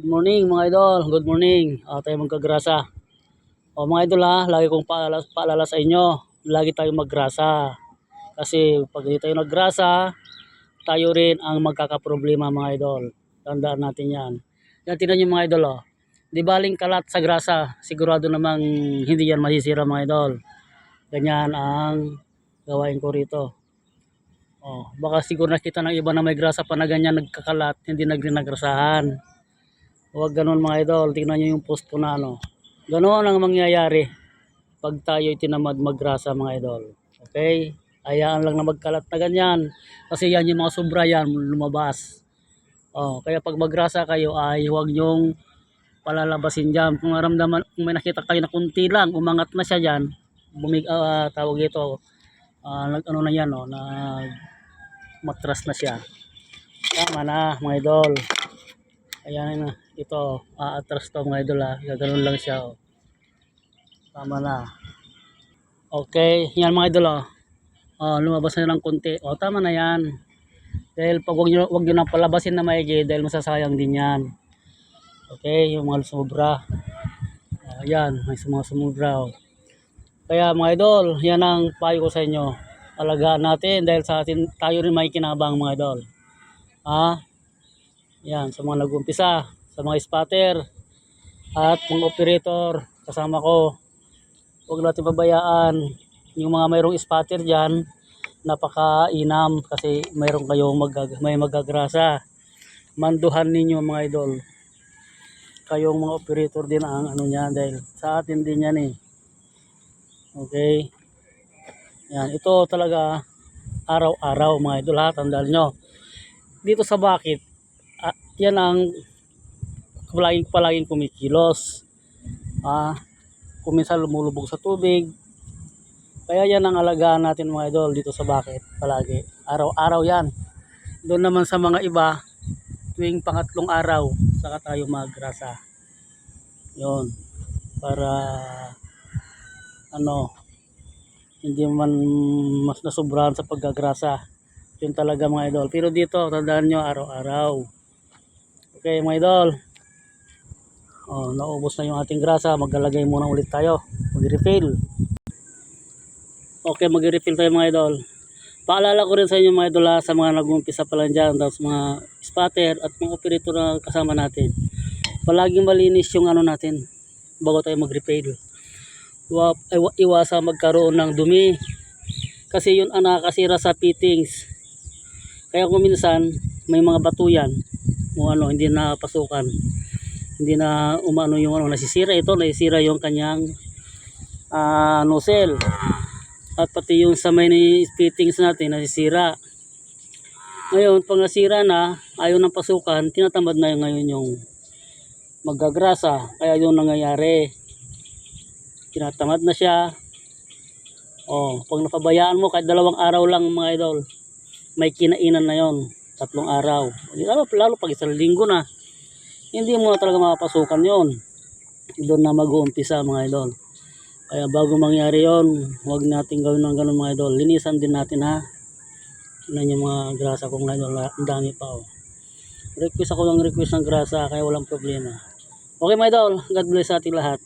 Good morning mga idol, good morning. Ah, tayo magkagrasa. O mga idol ha, lagi kong paalala, paalala sa inyo, lagi tayong maggrasa. Kasi pag hindi tayo naggrasa, tayo rin ang magkakaproblema mga idol. Tandaan natin yan. Yan, tingnan nyo mga idol oh. Di baling kalat sa grasa, sigurado namang hindi yan masisira mga idol. Ganyan ang gawain ko rito. Oh, baka siguro nakita ng iba na may grasa pa na ganyan nagkakalat, hindi nagrinagrasahan. Huwag ganun mga idol, tingnan nyo yung post ko na ano. Ganoon ang mangyayari pag tayo tinamad maggrasa mga idol. Okay? Hayaan lang na magkalat na ganyan. Kasi yan yung mga sobra yan, lumabas. Oh, kaya pag maggrasa kayo ay huwag nyong palalabasin dyan. Kung naramdaman, kung may nakita kayo na kunti lang, umangat na siya dyan, bumig, ah, tawag ito, ah, nag, ano na yan, oh, nag, matras na siya. Tama na, mga idol. Ayan na, ito, aatras to mga idol ha. Gaganon lang siya, oh. Tama na. Okay, yan mga idol, oh. Oh, lumabas na ng konti. Oh, tama na yan. Dahil pag wag nyo, wag nyo nang palabasin na maigi dahil masasayang din yan. Okay, yung mga sumubra. Ayan, may mga sumubra. Oh. Kaya mga idol, yan ang payo ko sa inyo. Alagaan natin dahil sa atin tayo rin may kinabang mga idol. Ha? Yan, sa mga nag-umpisa, sa mga spotter, at mga operator, kasama ko. Huwag natin pabayaan yung mga mayroong spotter dyan, napakainam kasi mayroong kayong mag may magagrasa. Manduhan ninyo mga idol. Kayong mga operator din ang ano niyan dahil sa atin din yan eh. Okay. Yan, ito talaga araw-araw mga idol ha, tandaan nyo. Dito sa bakit, ah, yan ang palaging, palaging kumikilos. Ah, kuminsan lumulubog sa tubig. Kaya yan ang alagaan natin mga idol dito sa bakit palagi. Araw-araw yan. Doon naman sa mga iba, tuwing pangatlong araw, saka tayo magrasa. Yon Para ano, hindi man mas nasubrahan sa paggagrasa. Yun talaga mga idol. Pero dito, tandaan nyo, araw-araw. Okay mga idol. Oh, naubos na yung ating grasa. Maglalagay muna ulit tayo. Mag-refill. Okay, mag-refill tayo mga idol. Paalala ko rin sa inyo mga idol ha, sa mga nag-umpisa pa lang dyan, tapos mga spotter at mga operator na kasama natin. Palaging malinis yung ano natin bago tayo mag-refill. Iwa, iwa, iwasa magkaroon ng dumi. Kasi yun ang nakakasira sa fittings. Kaya kung minsan may mga bato yan, o ano, hindi na pasukan. Hindi na umano yung ano, nasisira ito, nasisira yung kanyang ah nozzle at pati yung sa may fittings natin nasisira. Ngayon, pag nasira na, ayaw ng pasukan, tinatamad na yung ngayon yung magagrasa. Kaya yung nangyayari. Tinatamad na siya. Oh, pag napabayaan mo, kahit dalawang araw lang mga idol, may kinainan na yon Tatlong araw. Lalo, lalo pag isang linggo na, hindi mo na talaga mapasukan yon Doon na mag-uumpisa mga idol. Kaya bago mangyari yon, huwag natin gawin ng ganun mga idol. Linisan din natin ha. Tingnan yung mga grasa kong idol. Ang dami pa oh. Request ako ng request ng grasa kaya walang problema. Okay mga idol, God bless sa ating lahat.